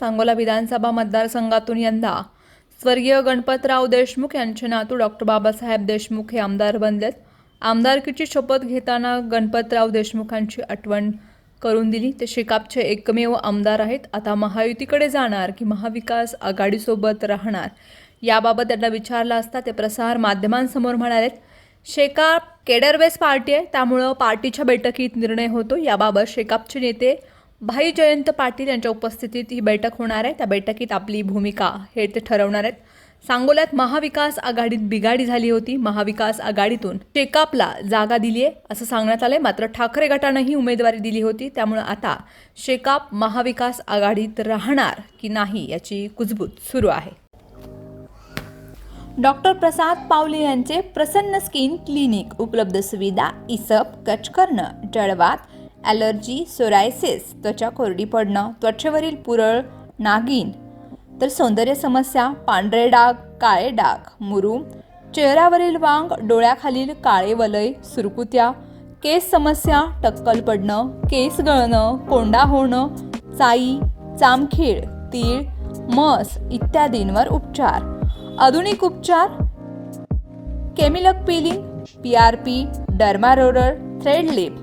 सांगोला विधानसभा मतदारसंघातून यंदा. स्वर्गीय गणपतराव देशमुख यांचे नातू डॉक्टर बाबासाहेब देशमुख हे आमदार बनलेत. आमदारकीची शपथ घेताना गणपतराव देशमुखांची आठवण करून दिली. ते शेकापचे एकमेव आमदार आहेत. आता महायुतीकडे जाणार की महाविकास आघाडीसोबत राहणार? याबाबत त्यांना विचारलं असता ते प्रसार माध्यमांसमोर म्हणालेत शेकाप केडरवेस पार्टी आहे. त्यामुळं पार्टीच्या बैठकीत निर्णय होतो. याबाबत शेकापचे नेते भाई जयंत पाटील यांच्या उपस्थितीत ही बैठक होणार आहे. त्या बैठकीत आपली भूमिका हे ते ठरवणार आहेत. सांगोल्यात महाविकास आघाडीत बिघाडी झाली होती. महाविकास आघाडीतून शेकापला जागा दिली आहे असं सांगण्यात आलंय. मात्र ठाकरे गटानंही उमेदवारी दिली होती. त्यामुळे आता शेकाप महाविकास आघाडीत राहणार की नाही याची कुजबूज सुरू आहे. डॉक्टर प्रसाद पावले यांचे प्रसन्न स्किन क्लिनिक उपलब्ध सुविधा इसप कच करणं जळवात ॲलर्जी सोरायसिस त्वचा कोरडी पडणं त्वचेवरील पुरळ नागिन तर सौंदर्य समस्या पांढरे डाग काळे डाग मुरूम चेहऱ्यावरील वांग डोळ्याखालील काळे वलय सुरकुत्या. केस समस्या टक्कल पडणं केस गळणं कोंडा होणं चाई चामखीळ तीळ मस इत्यादींवर उपचार. आधुनिक उपचार. केमिलक peeling P R P derma roller thread lift.